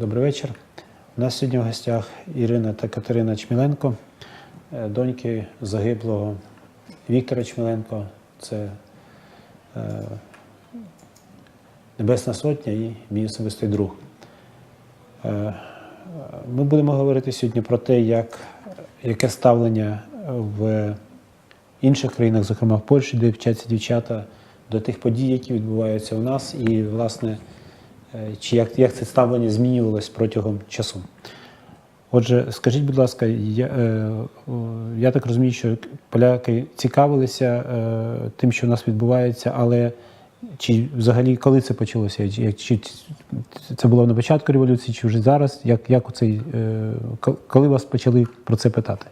Добрий вечір. У нас сьогодні в гостях Ірина та Катерина Чміленко, е, доньки загиблого Віктора Чміленко. Це е, Небесна Сотня і мій особистий друг. Е, Ми будемо говорити сьогодні про те, як, яке ставлення в інших країнах, зокрема в Польщі, де вчаться дівчата, до тих подій, які відбуваються у нас, і, власне, чи як, як це ставлення змінювалось протягом часу. Отже, скажіть, будь ласка, я, е, я так розумію, що поляки цікавилися е, тим, що у нас відбувається, але чи взагалі коли це почалося? Чи, чи це було на початку революції, чи вже зараз? Як, як у цей, е, коли вас почали про це питати?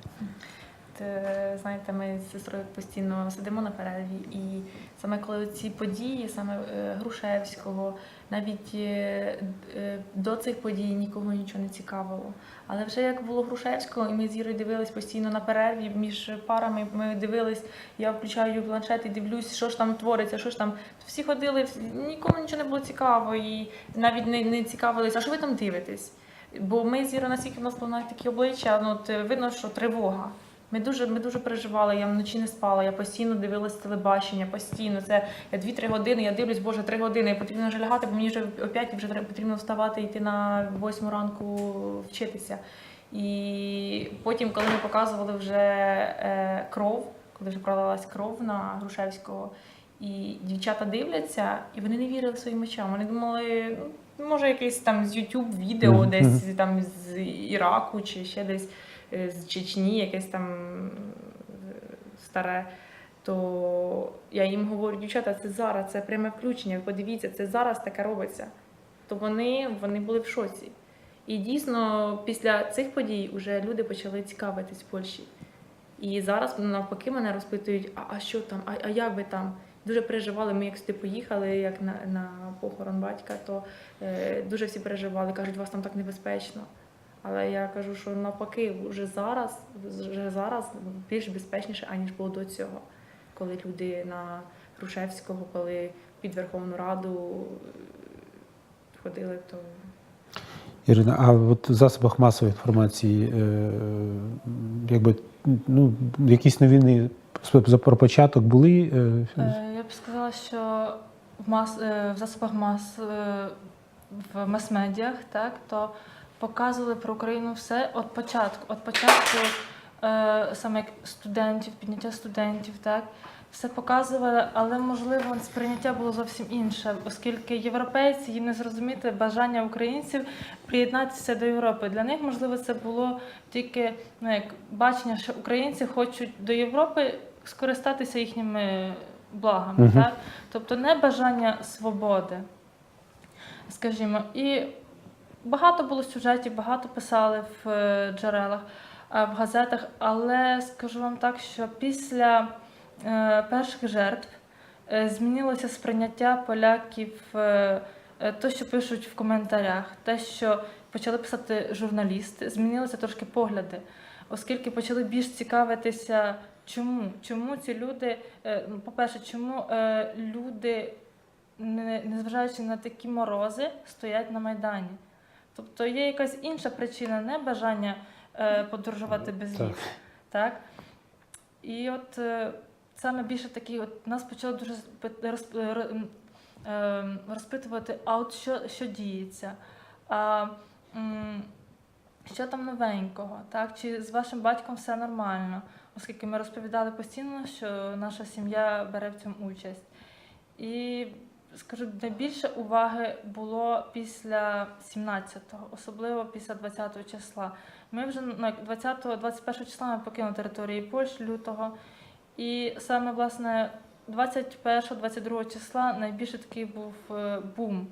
Знаєте, ми з сестрою постійно сидимо на перерві, і саме коли ці події, саме е, Грушевського, навіть е, е, до цих подій нікого нічого не цікавило. Але вже як було Грушевського, і ми з Ірою дивились постійно на перерві між парами. Ми дивились, я включаю планшет і дивлюсь, що ж там твориться, що ж там. Всі ходили, нікому нічого не було цікаво, і навіть не, не цікавились, а що ви там дивитесь? Бо ми з Ірою настільки в нас навіть такі обличчя, ну от видно, що тривога. Ми дуже, ми дуже переживали, я вночі не спала, я постійно дивилась телебачення, постійно. Це я 2-3 години, я дивлюсь, боже, 3 години, потрібно вже лягати, бо мені вже о 5 вже потрібно вставати і йти на 8 ранку вчитися. І потім, коли ми показували вже е, кров, коли вже пролилась кров на Грушевського, і дівчата дивляться, і вони не вірили своїм очам. Вони думали, ну, може, якесь там з YouTube відео, десь там з Іраку чи ще десь з Чечні, якесь там е, старе. То я їм говорю, дівчата, це зараз, це пряме включення. Подивіться, це зараз таке робиться. То вони, вони були в шоці. І дійсно, після цих подій вже люди почали цікавитись в Польщі. І зараз навпаки мене розпитують, а, а що там, а, а як ви там? Дуже переживали. Ми як сюди поїхали, як на, на похорон батька, то е, дуже всі переживали, кажуть, у вас там так небезпечно. Але я кажу, що навпаки, вже зараз, вже зараз більш безпечніше, аніж було до цього, коли люди на Грушевського, коли під Верховну Раду ходили, то Ірина, а от в засобах масової інформації, е, якби ну, якісь новини про початок були? е, Е, Я б сказала, що в мас е, в засобах мас е, в мас-медіях, так то показували про Україну все від початку. От початку е, саме як студентів, підняття студентів, так все показували, але можливо сприйняття було зовсім інше, оскільки європейці їм не зрозуміти бажання українців приєднатися до Європи. Для них можливо це було тільки ну, як бачення, що українці хочуть до Європи скористатися їхніми благами, Мгм. так? тобто не бажання свободи, скажімо. І багато було сюжетів, багато писали в е, джерелах, е, в газетах, але скажу вам так, що після е, перших жертв змінилося сприйняття поляків, те, що пишуть в коментарях, те, що почали писати журналісти, змінилися трошки погляди, оскільки почали більш цікавитися, чому, чому ці люди, ну, по-перше, чому люди, не- незважаючи на такі морози, стоять на Майдані. Тобто є якась інша причина, не бажання е, подорожувати без Так. віз. Так? І от е, саме більше такі, от нас почали дуже розп- е, е, розпитувати, а от що, що діється? А, м, що там новенького? Так? Чи з вашим батьком все нормально? Оскільки ми розповідали постійно, що наша сім'я бере в цьому участь. І скажу, найбільше уваги було після 17-го, особливо після 20-го числа. Ми вже як 20-го, 21-го числа ми покинули території Польщі лютого. І саме власне 21-22 числа найбільше такий був е, бум.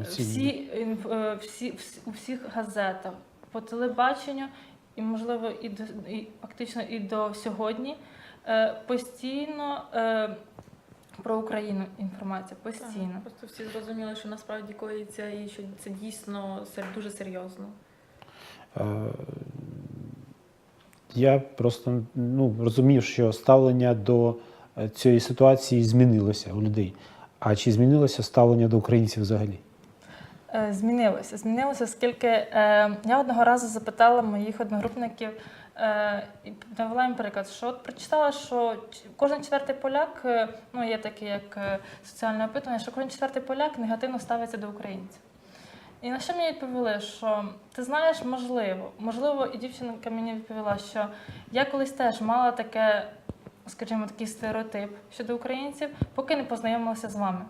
Всі, е, всі, всі, у всіх газетах, по телебаченню, і, можливо, і, до, і фактично і до сьогодні е, постійно про Україну інформація. Постійно. Так, просто всі зрозуміли, що насправді коїться і що це дійсно дуже серйозно. Е, Я просто ну, розумів, що ставлення до е, цієї ситуації змінилося у людей. А чи змінилося ставлення до українців взагалі? е, змінилося. Змінилося, оскільки е, я одного разу запитала моїх одногрупників навела їм приклад, що от прочитала, що кожен четвертий поляк, е, ну є таке як е, соціальне опитування, що кожен четвертий поляк негативно ставиться до українців. І на що мені відповіли, що ти знаєш, можливо, можливо, і дівчинка мені відповіла, що я колись теж мала таке, скажімо, такий стереотип щодо українців, поки не познайомилася з вами.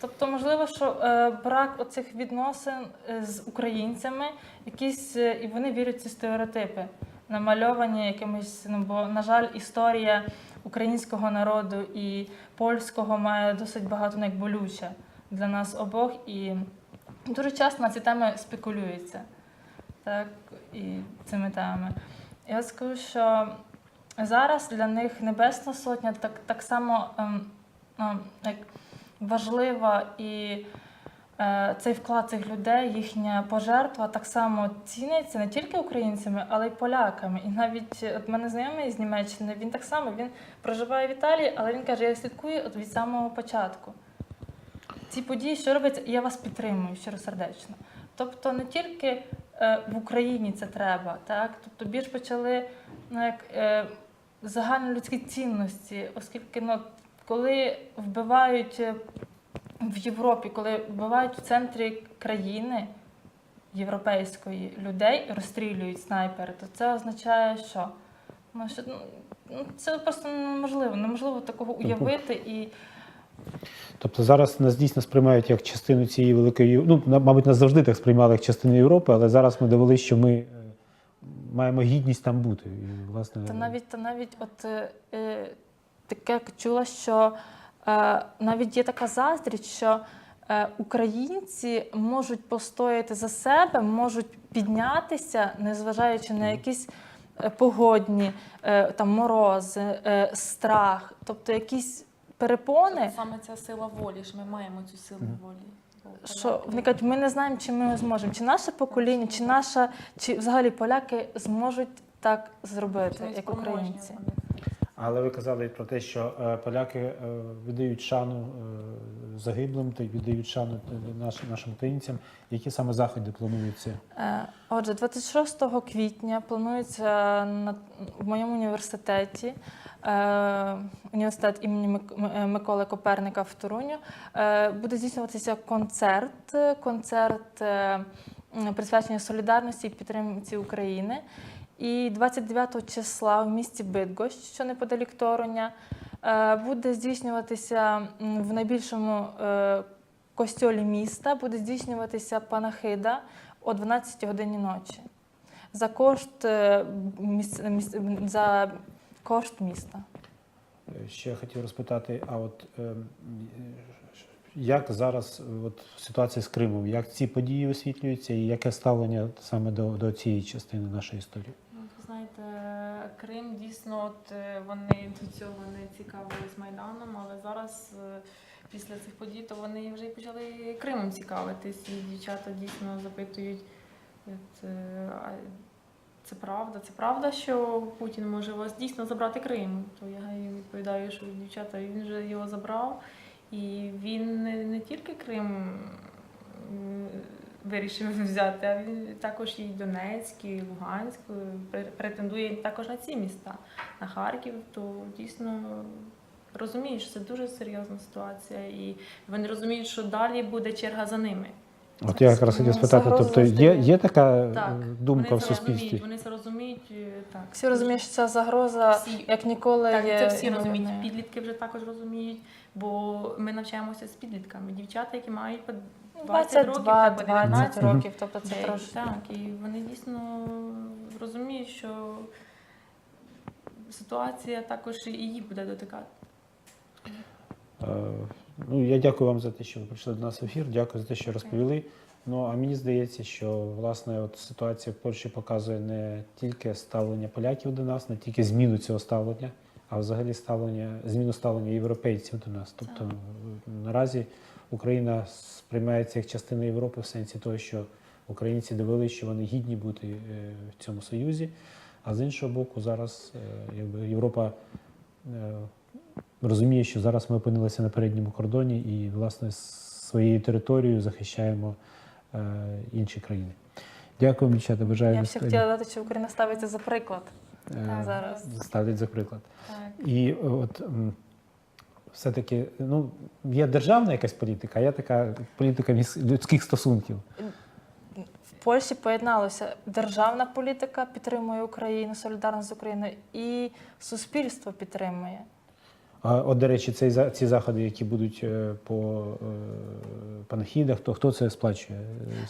Тобто, можливо, що е, брак оцих відносин е, з українцями, якісь е, і вони вірять в ці стереотипи, намальовані якимось, ну бо, на жаль, історія українського народу і польського має досить багато ну, як болюче для нас обох, і дуже часто на ці теми спекулюється. Так, і цими темами. Я скажу, що зараз для них Небесна Сотня так, так само ем, ну, як важлива і цей вклад цих людей, їхня пожертва так само ціниться не тільки українцями, але й поляками. І навіть е, от мене знайомий з Німеччини, він так само він проживає в Італії, але він каже, я слідкую от від самого початку. Ці події, що робиться, я вас підтримую щиросердечно. Тобто не тільки е, в Україні це треба, так? Тобто більш почали ну, як, е, загальнолюдські цінності, оскільки ну, коли вбивають е, в Європі, коли вбивають в центрі країни європейської людей, розстрілюють снайпери, то це означає, що, ну, що ну, ну, це просто неможливо, неможливо такого уявити і. Тобто зараз нас дійсно сприймають як частину цієї великої, ну, мабуть, нас завжди так сприймали як частину Європи, але зараз ми довели, що ми е, маємо гідність там бути. І, власне, Та навіть, та навіть от е, е, таке чула, що е, навіть є така заздрість, що е, українці можуть постояти за себе, можуть піднятися, незважаючи на якісь е, погодні е, там морози, е, страх, тобто якісь перепони. Саме ця сила волі, що ми маємо цю силу волі. Що вони кажуть, ми не знаємо, чи ми зможемо, чи наше покоління, чи наша, чи взагалі поляки зможуть так зробити, як українці. Але ви казали про те, що е, поляки е, віддають шану е, загиблим та віддають шану нашим, нашим українцям. Які саме заходи плануються? Отже, 26 квітня планується на, в моєму університеті, університет імені Мик- Миколи Коперника в е, буде здійснюватися концерт, концерт м, присвячений солідарності і підтримці України. І 29 числа в місті Бидгощ, що неподалік Торуня, е, буде здійснюватися в найбільшому е, костьолі міста, буде здійснюватися панахида о 12 годині ночі за кошт е, за кошт міста. Ще хотів розпитати, а от як зараз от, ситуація з Кримом, як ці події висвітлюються і яке ставлення саме до, до цієї частини нашої історії? Крим дійсно, от е, вони до цього не цікавились Майданом, але зараз е, після цих подій то вони вже почали Кримом цікавитись. І дівчата дійсно запитують, е, це правда, це правда, що Путін може вас дійсно забрати Крим. То я їм відповідаю, що дівчата він вже його забрав, і він не, не тільки Крим. Вирішив взяти, а він також і Донецьк, і Луганськ е, претендує також на ці міста, на Харків. То дійсно розуміють, що це дуже серйозна ситуація, і вони розуміють, що далі буде черга за ними. От я якраз хотів Ну, спитати, тобто є, є. така Так, е, думка вони в це суспільстві? розуміють, вони це розуміють е, так. Всі розуміють, що ця загроза Всі. як ніколи Так, є. це всі розуміють. Підлітки вже також розуміють, бо ми навчаємося з підлітками. Дівчата, які мають 20 років, 22, та по 20 19 років, тобто це трошки. Так, і вони дійсно розуміють, що ситуація також і її буде дотикати. Е, Ну, я дякую вам за те, що ви прийшли до нас в ефір. Дякую за те, що розповіли. Ну а мені здається, що власне от ситуація в Польщі показує не тільки ставлення поляків до нас, не тільки зміну цього ставлення, а взагалі ставлення, зміну ставлення європейців до нас. Тобто Так. наразі Україна сприймається як частина Європи в сенсі того, що українці довели, що вони гідні бути е, в цьому союзі. А з іншого боку, зараз е, якби Європа е, розуміє, що зараз ми опинилися на передньому кордоні і, власне, своєю територією захищаємо інші країни. Дякую, дівчата. Бажаю Я б ще хотіла додати, що Україна ставиться за приклад. зараз. ставлять за приклад. Так. І от все-таки ну, є державна якась політика, а є така політика людських стосунків. В Польщі поєдналося державна політика підтримує Україну, солідарність з Україною, і суспільство підтримує. А от, до речі, цей, ці заходи, які будуть е, по е, панахідах, то хто це сплачує?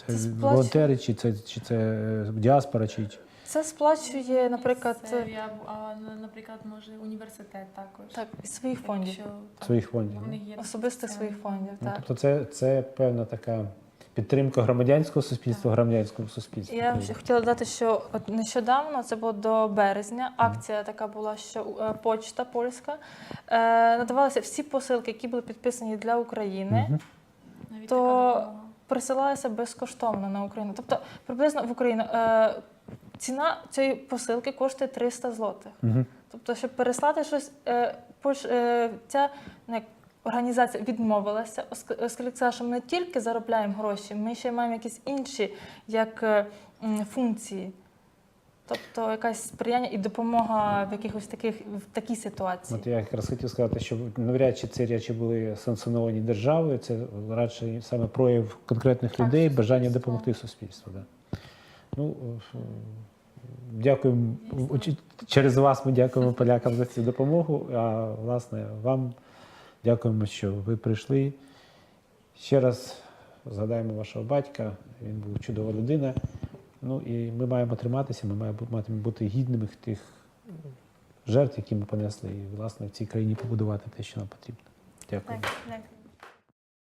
Це, Це сплачує- волонтери, чи це, чи це е, діаспора, чи- Це сплачує, наприклад, Це, я, а, наприклад, може університет також. так, із своїх фондів, Якщо, так, своїх фондів? у них є особисто спеціальні своїх фондів. Ну, Так. тобто це, це певна така підтримка громадянського суспільства, громадянському суспільству. Я ще хотіла додати, що от нещодавно, це було до березня, акція така була, що е, почта польська е, надавалися всі посилки, які були підписані для України. Мгм. Навіть то- така допомога. присилалися безкоштовно на Україну. Тобто приблизно в Україну е, ціна цієї посилки коштує 300 злотих. Мгм. Тобто, щоб переслати щось, е, пош, е, ця ну, організація відмовилася, оскільки сказала, що ми не тільки заробляємо гроші, ми ще маємо якісь інші як е, м, функції. Тобто якась сприяння і допомога в якихось таких в такій ситуації. От я якраз хотів сказати, що навряд чи ці речі були санкціоновані державою, це радше саме прояв конкретних Так, людей, бажання допомогти суспільству. Да. Ну, дякуємо. Через вас ми дякуємо полякам за цю допомогу. А власне, вам дякуємо, що ви прийшли. Ще раз згадаємо вашого батька. Він був чудова людина. Ну і ми маємо триматися, ми маємо бути гідними тих жертв, які ми понесли, і власне в цій країні побудувати те, що нам потрібно. Дякую.